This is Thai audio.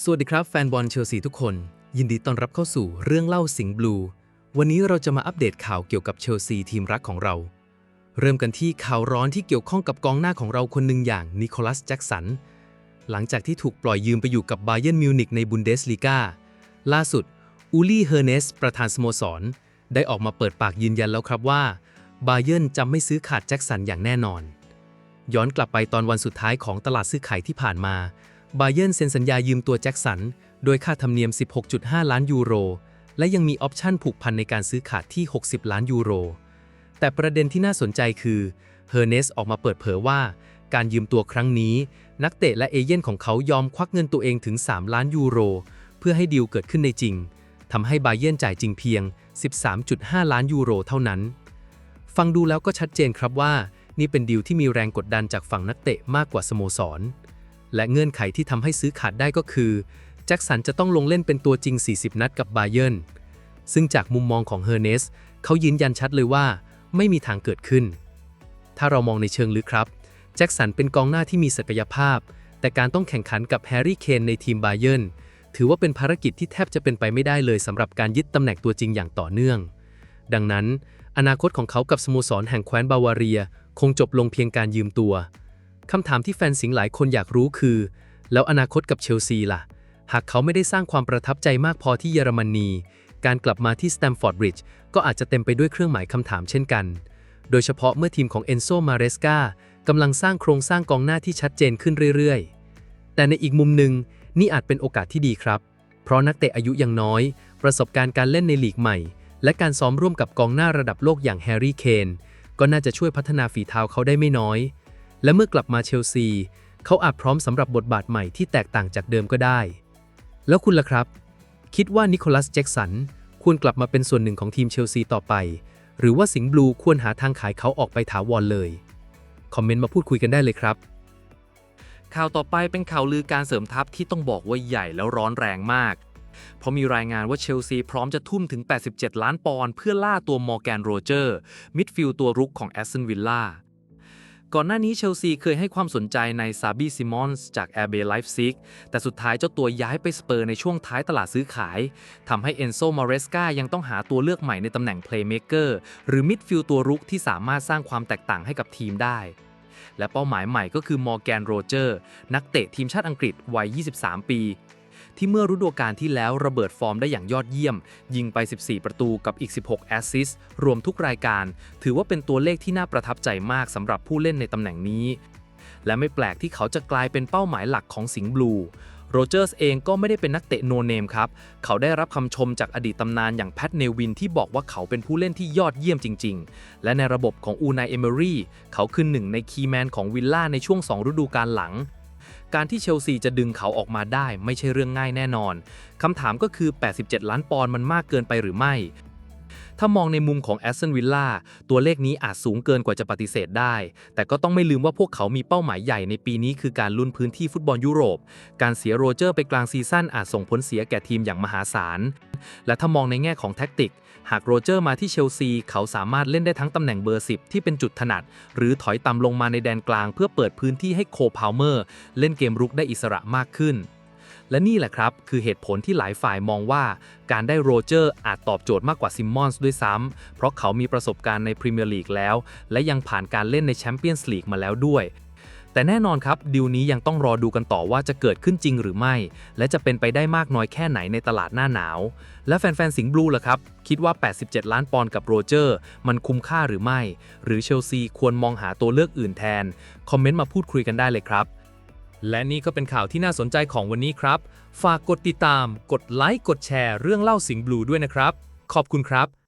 สวัสดีครับแฟนบอลเชลซีทุกคน ยินดีต้อนรับเข้าสู่เรื่องเล่าสิงห์บลู วันนี้เราจะมาอัปเดตข่าวเกี่ยวกับเชลซีทีมรักของเรา เริ่มกันที่ข่าวร้อนที่เกี่ยวข้องกับกองหน้าของเราคนหนึ่งอย่างนิโคลัสแจ็กสันหลังจากที่ถูกปล่อยยืมไปอยู่กับบาเยิร์นมิวนิกในบุนเดสลีกาล่าสุดอูลี่เฮอร์เนสประธานสโมสร ได้ออกมาเปิดปากยืนยันแล้วครับว่าบาเยิร์นจะไม่ซื้อขาดแจ็กสันอย่างแน่นอน ย้อนกลับไปตอนวันสุดท้ายของตลาดซื้อขายที่ผ่านมา บาเยนเซ็นสัญญายืมตัวแจ็คสัน โดยค่าธรรมเนียม 16.5 ล้านยูโร และยังมีออปชั่นผูกพันในการซื้อขาดที่ 60 ล้านยูโร แต่ประเด็นที่น่าสนใจคือเฮอร์เนสออกมาเปิดเผยว่า การยืมตัวครั้งนี้ นักเตะและเอเย่นของเขายอมควักเงินตัวเองถึง 3 ล้านยูโร เพื่อให้ดีลเกิดขึ้นในจริงทำให้บาเยนจ่ายจริงเพียง 13.5 ล้านยูโรเท่านั้น ฟังดูแล้วก็ชัดเจนครับว่า นี่เป็นดีลที่มีแรงกดดันจากฝั่งนักเตะมากกว่าสโมสร และเงื่อนไขที่ทำให้ซื้อขาดได้ก็คือแจ็คสันจะต้องลงเล่นเป็นตัวจริง 40 นัดกับบาเยิร์นซึ่งจากมุมมองของเฮอร์เนสเขายืนยันชัดเลยว่าไม่มีทางเกิดขึ้น ถ้าเรามองในเชิงลึกครับ แจ็คสันเป็นกองหน้าที่มีศักยภาพ แต่การต้องแข่งขันกับแฮร์รี่เคนในทีมบาเยิร์นถือว่าเป็นภารกิจที่แทบจะเป็นไปไม่ได้เลยสำหรับการยึดตำแหน่งตัวจริงอย่างต่อเนื่อง ดังนั้น อนาคตของเขากับสโมสรแห่งแคว้นบาวาเรีย คงจบลงเพียงการยืมตัว คำถามที่แฟนสิงห์หลายคนอยากรู้คือ แล้วอนาคตกับเชลซีล่ะ หากเขาไม่ได้สร้างความประทับใจมากพอที่เยอรมนี การกลับมาที่สแตมฟอร์ดบริดจ์ก็อาจจะเต็มไปด้วยเครื่องหมายคำถามเช่นกัน โดยเฉพาะเมื่อทีมของเอนโซมาเรสกากำลังสร้างโครงสร้างกองหน้าที่ชัดเจนขึ้นเรื่อยๆ แต่ในอีกมุมหนึ่งนี่อาจเป็นโอกาสที่ดีครับ เพราะนักเตะอายุยังน้อย ประสบการณ์การเล่นในลีกใหม่ และการซ้อมร่วมกับกองหน้าระดับโลกอย่างแฮร์รี่เคนก็น่าจะช่วยพัฒนาฝีเท้าเขาได้ไม่น้อย และเมื่อกลับมาเชลซี เขาอาจพร้อมสำหรับบทบาทใหม่ที่แตกต่างจากเดิมก็ได้ แล้วคุณล่ะครับ คิดว่านิโคลัสแจ็กสันควรกลับมาเป็นส่วนหนึ่งของทีมเชลซีต่อไป หรือว่าสิงห์บลูควรหาทางขายเขาออกไปถาวรเลย คอมเมนต์มาพูดคุยกันได้เลยครับ ข่าวต่อไปเป็นข่าวลือการเสริมทัพที่ต้องบอกว่าใหญ่แล้วร้อนแรงมาก เพราะมีรายงานว่าเชลซีพร้อมจะทุ่มถึง 87 ล้านปอนด์เพื่อล่าตัวมอร์แกนโรเจอร์ มิดฟิลด์ตัวรุกของแอสตันวิลล่า ก่อนหน้านี้เชลซีเคยให้ความสนใจในซาบีซิมอนส์จากแอร์เบย์ไลฟ์ซิกแต่สุดท้ายเจ้าตัวย้ายไปสเปอร์ในช่วงท้ายตลาดซื้อขายทำให้เอนโซมาเรสกายังต้องหาตัวเลือกใหม่ในตำแหน่งเพลย์เม k เกอร์หรือมิดฟิลด์ตัวรุกที่สามารถสร้างความแตกต่างให้กับทีมได้ และเป้าหมายใหม่ก็คือมอร์แกนโรเจอร์นักเตะทีมชาติอังกฤษวัย 23 ปี ที่เมื่อฤดูกาลที่แล้วระเบิดฟอร์มได้อย่างยอดเยี่ยม ยิงไป 14 ประตูกับอีก 16 แอสซิสต์รวมทุกรายการ ถือว่าเป็นตัวเลขที่น่าประทับใจมากสำหรับผู้เล่นในตำแหน่งนี้ และไม่แปลกที่เขาจะกลายเป็นเป้าหมายหลักของสิงห์บลูโรเจอร์สเองก็ไม่ได้เป็นนักเตะโนเนมครับ เขาได้รับคำชมจากอดีตตำนานอย่างแพทเนวินที่บอกว่าเขาเป็นผู้เล่นที่ยอดเยี่ยมจริง ๆ และในระบบของอูนายเอเมอรี่เขาคือหนึ่งในคีย์แมนของวิลล่าในช่วง 2 ฤดูกาลหลัง การที่เชลซีจะดึงเขาออกมาได้ไม่ใช่เรื่องง่ายแน่นอน คำถามก็คือ 87 ล้านปอนด์มันมากเกินไปหรือไม่ ถ้ามองในมุมของแอสตันวิลล่าตัวเลขนี้อาจสูงเกินกว่าจะปฏิเสธได้ แต่ก็ต้องไม่ลืมว่าพวกเขามีเป้าหมายใหญ่ในปีนี้คือการลุ้นพื้นที่ฟุตบอลยุโรป การเสียโรเจอร์ไปกลางซีซั่นอาจส่งผลเสียแก่ทีมอย่างมหาศาล และถ้ามองในแง่ของแท็กติก หากโรเจอร์มาที่เชลซี เขาสามารถเล่นได้ทั้งตำแหน่งเบอร์ 10 ที่เป็นจุดถนัด หรือถอยต่ำลงมาในแดนกลาง เพื่อเปิดพื้นที่ให้โคพาวเมอร์ เล่นเกมรุกได้อิสระมากขึ้น และนี่แหละครับ คือเหตุผลที่หลายฝ่ายมองว่าการได้โรเจอร์อาจตอบโจทย์มากกว่าซิมมอนส์ด้วยซ้ำเพราะเขามีประสบการณ์ในพรีเมียร์ลีกแล้ว และยังผ่านการเล่นในแชมเปี้ยนส์ลีกมาแล้วด้วยแต่แน่นอนครับดีลนี้ยังต้องรอดูกันต่อว่าจะเกิดขึ้นจริงหรือไม่ และจะเป็นไปได้มากน้อยแค่ไหนในตลาดหน้าหนาว และแฟนๆ สิงห์บลูล่ะครับ คิดว่า 87 ล้านปอนด์กับโรเจอร์ มันคุ้มค่าหรือไม่ หรือเชลซีควรมองหาตัวเลือกอื่นแทน คอมเมนต์มาพูดคุยกันได้เลยครับ และนี่ก็เป็นข่าวที่น่าสนใจของวันนี้ครับ ฝากกดติดตาม กดไลค์ กดแชร์ เรื่องเล่าสิงห์บลูด้วยนะครับ ขอบคุณครับ